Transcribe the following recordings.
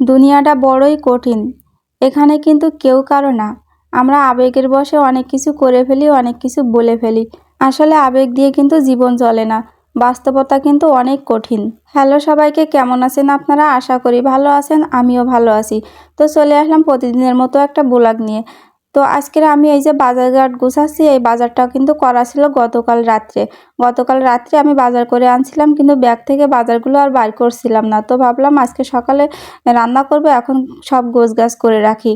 দুনিয়াটা বড়ই কঠিন। এখানে কিন্তু কেউ কারও না। আমরা আবেগের বসে অনেক কিছু করে ফেলি, অনেক কিছু বলে ফেলি। আসলে আবেগ দিয়ে কিন্তু জীবন চলে না। বাস্তবতা কিন্তু অনেক কঠিন। হ্যালো সবাইকে, কেমন আছেন আপনারা? আশা করি ভালো আছেন, আমিও ভালো আছি। তো চলে আসলাম প্রতিদিনের মতো একটা ব্লগ নিয়ে। তো আজকের আমি এই যে বাজারঘাট গুছাচ্ছি, এই বাজারটাও কিন্তু করা ছিল গতকাল রাত্রে। গতকাল রাত্রে আমি বাজার করে আনছিলাম, কিন্তু ব্যাগ থেকে বাজারগুলো আর বার করছিলাম না। তো ভাবলাম আজকে সকালে রান্না করব, এখন সব গোছ গাছ করে রাখি।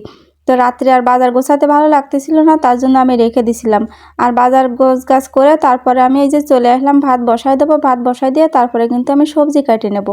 তো রাত্রে আর বাজার গোছাতে ভালো লাগতেছিল না, তার জন্য আমি রেখে দিছিলাম। আর বাজার গোছ গাছ করে তারপরে আমি এই যে চলে আসলাম, ভাত বসাই দেবো, ভাত বসাই দিয়ে তারপরে কিন্তু আমি সবজি কাটে নেব।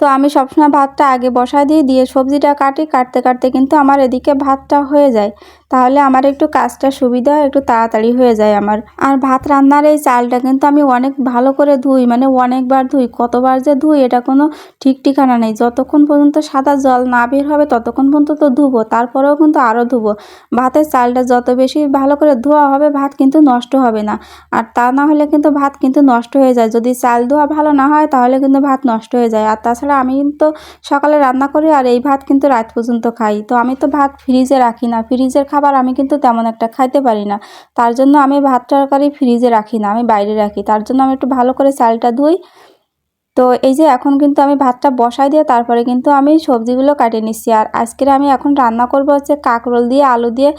তো আমি সবসময় ভাতটা আগে বসা দিয়ে দিয়ে সবজিটা কাটি, কাটতে কাটতে কিন্তু আমার এদিকে ভাতটা হয়ে যায়। তাহলে আমার একটু কাজটা সুবিধা একটু তাড়াতাড়ি হয়ে যায় আমার। আর ভাত রান্নার এই চালটা কিন্তু আমি অনেক ভালো করে ধুই মানে অনেকবার ধুই, কতবার যে ধুই এটা কোনো ঠিক ঠিকানা নেই। যতক্ষণ পর্যন্ত সাদা জল না বের হবে ততক্ষণ পর্যন্ত তো ধুবো, তারপরেও কিন্তু আরও ধুবো। ভাতের চালটা যত বেশি ভালো করে ধোয়া হবে ভাত কিন্তু নষ্ট হবে না। আর তা না হলে কিন্তু ভাত কিন্তু নষ্ট হয়ে যায়। যদি চাল ধোয়া ভালো না হয় তাহলে কিন্তু ভাত নষ্ট হয়ে যায়। আর তাছাড়া আমি কিন্তু সকালে রান্না করি আর এই ভাত কিন্তু রাত পর্যন্ত খাই। তো আমি তো ভাত ফ্রিজে রাখি না। ফ্রিজের খাবার আমি কিন্তু তেমন একটা খাইতে পারি না। তার জন্য আমি ভাত তরকারি ফ্রিজে রাখি না, আমি বাইরে রাখি। তার জন্য আমি একটু ভালো করে চালটা ধুই। তো এই যে এখন কিন্তু আমি ভাতটা বসাই দিয়ে তারপরে কিন্তু আমি সবজিগুলো কাটিয়ে নিচ্ছি। আর আজকের আমি এখন রান্না করব হচ্ছে কাঁকরোল দিয়ে, আলু দিয়ে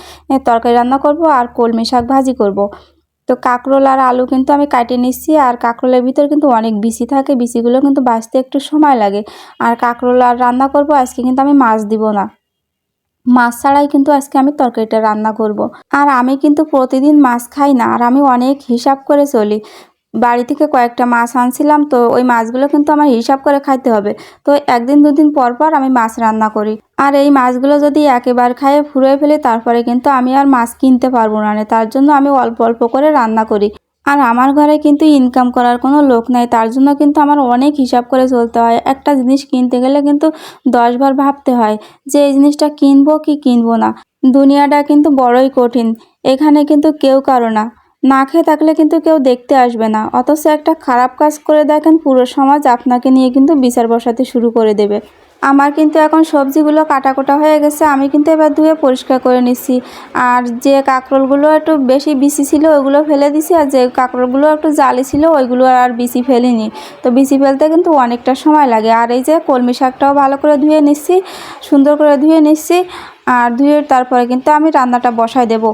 তরকারি রান্না করব আর কলমি শাক ভাজি করব। তো কাঁকরোল আর আলু কিন্তু আমি কাটিয়ে নিচ্ছি। আর কাঁকরোলের ভিতর কিন্তু অনেক বিসি থাকে বিসিগুলো কিন্তু বাঁচতে একটু সময় লাগে। আর কাঁকরোল আর রান্না করব, আজকে কিন্তু আমি মাছ দিব না। মাছ ছাড়াই কিন্তু আজকে আমি তরকারিটা রান্না করব। আর আমি কিন্তু প্রতিদিন মাছ খাই না, আর আমি অনেক হিসাব করে চলি। বাড়ি থেকে কয়েকটা মাছ আনছিলাম, তো ওই মাছগুলো কিন্তু আমার হিসাব করে খাইতে হবে। তো একদিন দুদিন পর পর আমি মাছ রান্না করি। আর এই মাছগুলো যদি একেবার খাইয়ে ফুরিয়ে ফেলি, তারপরে কিন্তু আমি আর মাছ কিনতে পারব না, তার জন্য আমি অল্প অল্প করে রান্না করি। আর আমার ঘরে কিন্তু ইনকাম করার কোনো লোক নাই, তার জন্য কিন্তু আমার অনেক হিসাব করে চলতে হয়। একটা জিনিস কিনতে গেলে কিন্তু দশবার ভাবতে হয় যে এই জিনিসটা কিনবো কি কিনবো না। দুনিয়াটা কিন্তু বড়ই কঠিন, এখানে কিন্তু কেউ কারও না। না খেয়ে থাকলে কিন্তু কেউ দেখতে আসবে না। অথচ একটা খারাপ কাজ করে দেখেন পুরো সমাজ আপনাকে নিয়ে কিন্তু বিচার বসাতে শুরু করে দেবে। আমার কিন্তু এখন সবজিগুলো কাটা কোটা হয়ে গেছে, আমি কিন্তু এবার ধুয়ে পরিষ্কার করে নিচ্ছি আর যে কাঁকরোলগুলো একটু বেশি বিসি ছিল, ওইগুলো ফেলে দিছি, আর যে কাঁকরোলগুলো একটু জালি ছিল, ওইগুলো আর বিসি ফেলিনি। তো বিসি ফেলতে কিন্তু অনেকটা সময় লাগে। আর এই যে কলমি শাকটাও ভালো করে ধুয়ে নিচ্ছি, সুন্দর করে ধুয়ে নিচ্ছি, আর ধুয়ে তারপরে কিন্তু আমি রান্নাটা বসাই দেবো।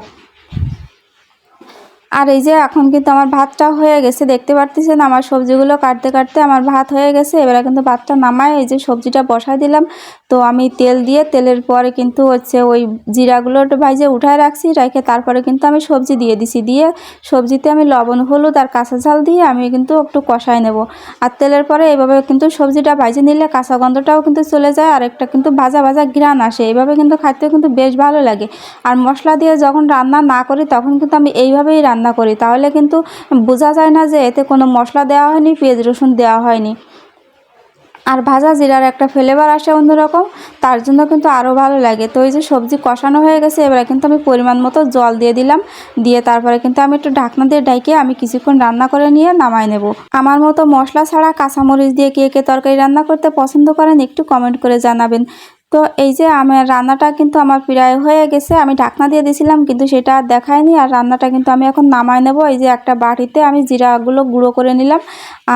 আর এই যে এখন কিন্তু আমার ভাতটা হয়ে গেছে, দেখতে পারতেছেন আমার সবজিগুলো কাটতে কাটতে আমার ভাত হয়ে গেছে। এবারে কিন্তু ভাতটা নামায়, এই যে সবজিটা বসায় দিলাম। তো আমি তেল দিয়ে, তেলের পরে কিন্তু হচ্ছে ওই জিরাগুলো ভাইজে উঠায় রাখছি, রেখে তারপরে কিন্তু আমি সবজি দিয়ে দিছি। দিয়ে সবজিতে আমি লবণ, হলুদ আর কাঁচা ঝাল দিয়ে আমি কিন্তু একটু কষাই নেব। আর তেলের পরে এইভাবে কিন্তু সবজিটা ভাইজে নিলে কাঁচা গন্ধটাও কিন্তু চলে যায় আর একটা কিন্তু ভাজা ভাজা ঘ্রাণ আসে। এইভাবে কিন্তু খাইতে কিন্তু বেশ ভালো লাগে। আর মশলা দিয়ে যখন রান্না না করি তখন কিন্তু আমি এইভাবেই রান্না করি। তাহলে কিন্তু বোঝা যায় না যে এতে কোনো মশলা দেওয়া হয়নি, পেঁয়াজ রসুন দেওয়া হয়নি। আর ভাজা জিরার একটা ফ্লেভার আসে অন্যরকম, তার জন্য কিন্তু আরও ভালো লাগে। তো এই যে সবজি কষানো হয়ে গেছে, এবারে কিন্তু আমি পরিমাণ মতো জল দিয়ে দিলাম। দিয়ে তারপরে কিন্তু আমি একটু ঢাকনা দিয়ে ডাইকে আমি কিছুক্ষণ রান্না করে নিয়ে নামাই নেব। আমার মতো মশলা ছাড়া কাঁচামরিচ দিয়ে কে কে তরকারি রান্না করতে পছন্দ করেন, একটু কমেন্ট করে জানাবেন। তো এই যে আমার রান্নাটা কিন্তু আমার প্রায় হয়ে গেছে, আমি ঢাকনা দিয়ে দিয়েছিলাম, কিন্তু সেটা আর দেখায়নি। আর রান্নাটা কিন্তু আমি এখন নামাই নেব। এই যে একটা বাটিতে আমি জিরাগুলো গুঁড়ো করে নিলাম,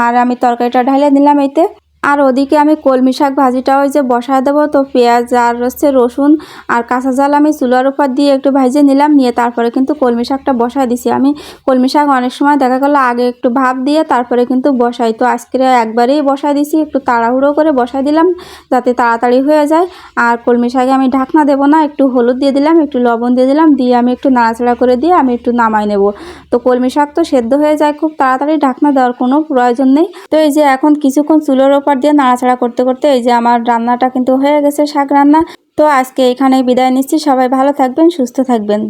আর আমি তরকারিটা ঢালে নিলাম এইতে আর ওদিকে আমি কলমি শাক ভাজিটা ওই যে বসায় দেবো, তো পেঁয়াজ আর হচ্ছে রসুন আর কাঁচা জাল আমি চুলার উপর দিয়ে একটু ভাজে নিলাম, নিয়ে তারপরে কিন্তু কলমি শাকটা বসায় দিছি। আমি কলমি শাক অনেক সময় দেখা গেলো আগে একটু ভাপ দিয়ে তারপরে কিন্তু বসাই, তো আজকে একবারেই বসাই দিছি, একটু তাড়াহুড়ো করে বসাই দিলাম যাতে তাড়াতাড়ি হয়ে যায়। আর কলমি শাকে আমি ঢাকনা দেবো না, একটু হলুদ দিয়ে দিলাম, একটু লবণ দিয়ে দিলাম, দিয়ে আমি একটু নাড়াচাড়া করে দিয়ে আমি একটু নামাই নেব। তো কলমি শাক তো সেদ্ধ হয়ে যায়, খুব তাড়াতাড়ি ঢাকনা দেওয়ার কোনো প্রয়োজন নেই। তো এই যে এখন কিছুক্ষণ চুলোর ওপর দিয়ে নাড়াচাড়া করতে করতে এই যে আমার রান্নাটা কিন্তু হয়ে গেছে শাক রান্না। তো আজকে এখানে বিদায় নিচ্ছি। সবাই ভালো থাকবেন, সুস্থ থাকবেন।